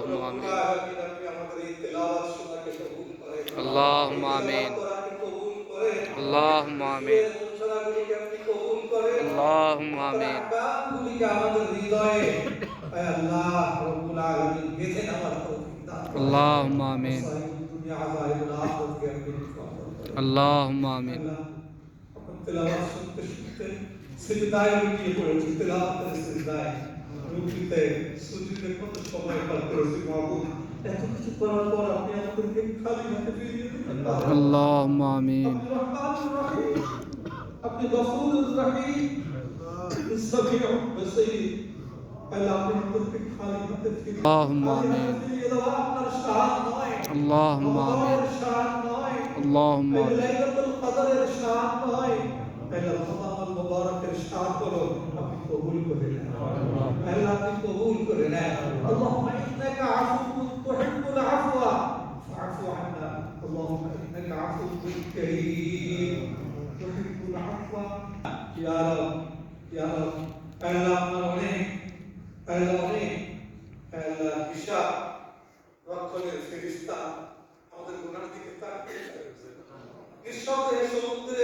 اللہم آمین۔ اللہم آمین۔ اللہم آمین۔ اللہم آمین۔ اللہم آمین۔ اللہم آمین۔ اللہم آمین রুকুতে সুজুদে কত সময় পার করেছি মাহবুব এত কিছু করার পর আপনি আমাদেরকে খালি হাতে ফিরিয়ে দিলেন اللهم آمين আপনি রহমানুর রহিম আপনি গফুরুর রহিম ইসসামিউ বসীর আল্লাহ আপনি আমাদেরকে খালি হাতে ফিরিয়ে اللهم খালি হাতে آمين ফিরিয়ে দেওয়া আপনার শান নয় اللهم আমাদের آمين শান নয় اللهم এই آمين লাইলাতুল কদরের শান নয় এই রমজানুল মুবারকের শান হলো আপনি কবুল করে নেন আল্লাহ আপনি কবুল করে নেন আল্লাহুম্মা ইন্নাকা আফুউন তুহিব্বুল আফওয়া ফাআফু আন্না আল্লাহুম্মা ইন্নাকা আফুউন কারীম তুহিব্বুল আফওয়া ইয়া রাব ইয়া রাব আল্লাহ আপনার অনেক আল্লাহ অনেক আল্লাহ হিসাব রক্ষণের ফেরিস্তা আমাদের গুনার দিকে তাকিয়ে নিঃসন্দেহে সমুদ্রের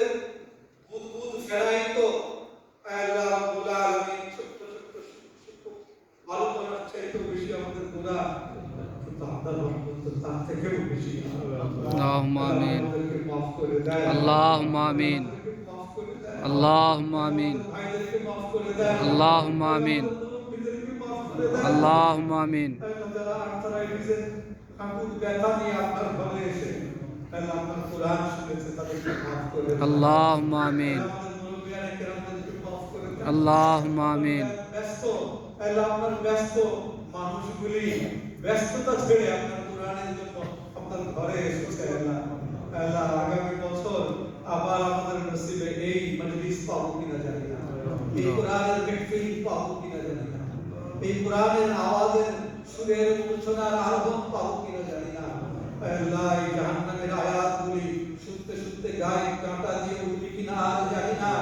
اللهم آمين আমাদেরকে মাফ করে দেয় اللهم آمين আমাদেরকে মাফ করে দেয় اللهم آمين ভাইদেরকে মাফ করে দেয় اللهم آمين মুরব্বিদেরকে মাফ করে দেয় اللهم آمين আল্লাহ যারা আর্থারাইটিসের হাঁটুর ব্যথা নিয়ে আপনার ঘরে এসে আল্লাহ আপনার কোরআন শুনেছে তাদেরকে মাফ করে দেন। اللهم آمين আমাদের মুরব্বিয়ানে কেরামদেরকে মাফ করে দেন। اللهم آمين ব্যস্ত আল্লাহ আপনার ব্যস্ত মানুষগুলি ব্যস্ততা ছেড়ে আপনার কোরআনের জন্য আপনার ঘরে এসেছে আল্লাহ আল্লাহ আগামী বছর আবার আমাদের নসিবে এই মজলিস পাবো কিনা জানি না। এই কোরআনের মেহফিল পাবো কিনা জানি না। এই কোরআনের আওয়াজের সুরের মূর্ছনার আরোহণ পাবো কিনা জানি না। আল্লাহ এই জাহান্নামের আয়াতগুলি শুনতে শুনতে গায়ে কাঁটা দিয়ে উঠবে কিনা আর জানি না।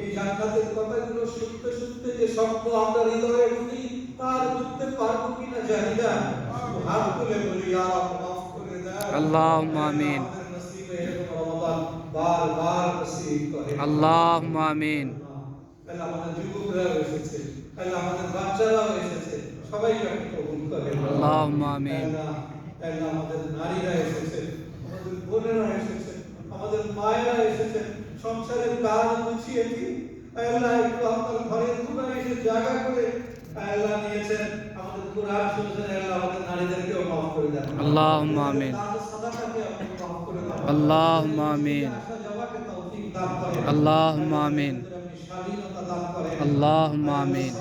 এই জান্নাতের কথাগুলো শুনতে শুনতে যে শব্দ আমরা হৃদয়ে ঢুকি তার বুঝতে পারব না হাতগুলো বলি ইয়া রব মাফ করে দাও আল্লাহুম্মা আমিন সংসারের কাজ গুছিয়ে ঘরের কোনায় এসে জায়গা করে দিয়েছেন আমাদের পুরা শুনছেন আল্লাহ আমাদের নারীদেরকেও মাফ করে দেন। আল্লাহ আমিন। আল্লাহ আমিন। আল্লাহ আমিন। আল্লাহ আমিন।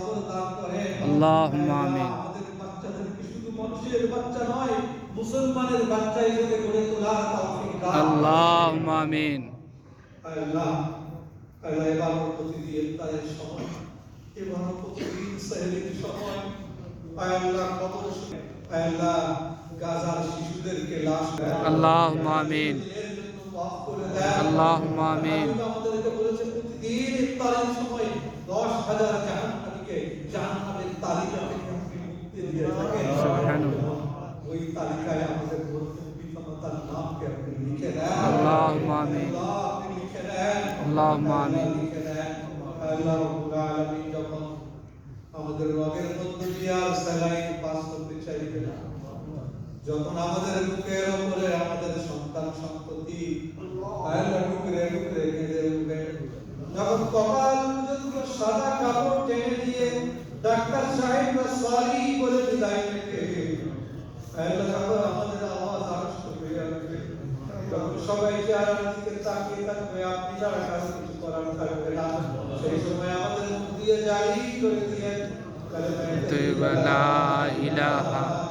আল্লাহ আমিন। মুসলমানের বাচ্চা হিসেবে গড়ে তোলা আল্লাহ আমিন। আল্লাহ আল্লাহ এবার প্রতি তাদের সমস্ত এভাবে প্রতিদিন সাহেলের সময় আয়াল্লাহ কবর আয়াল্লাহ গাজার শিশুদেরকে লাশ আল্লাহ আমিন আল্লাহ আমিন আমাদেরকে বলেছে প্রতিদিন ইফতারের সময় 10000 জাহান্নামীকে জাহান্নামের তালিকা থেকে মুক্তি দিয়ে থাকে সুবহানাল্লাহ ওই তালিকায় আমাদের পিতামাতার নামকে আপনি লিখে দেন আল্লাহ আমিন আল্লাহ আমিন আল্লাহ আমিন আল্লাহ যখন আমাদের বুকের উপরে আমাদের সন্তান সন্ততি টুকরে টুকরে কেঁদে উঠবে যখন কপাল পর্যন্ত সাদা কাপড় টেনে দিয়ে ডাক্তার সাহেবরা সরি বলে বিদায় নেবে আমাদের আওয়াজ আড়ষ্ট হয়ে যাবে যখন সবাই চেহারার দিকে তাকিয়ে থাকবে আপনি ছাড়া কারও কিছু করার থাকবে না সেই সময় আমাদের দিয়ে জারি করে কালেমায়ে তৈবা লা ইলাহা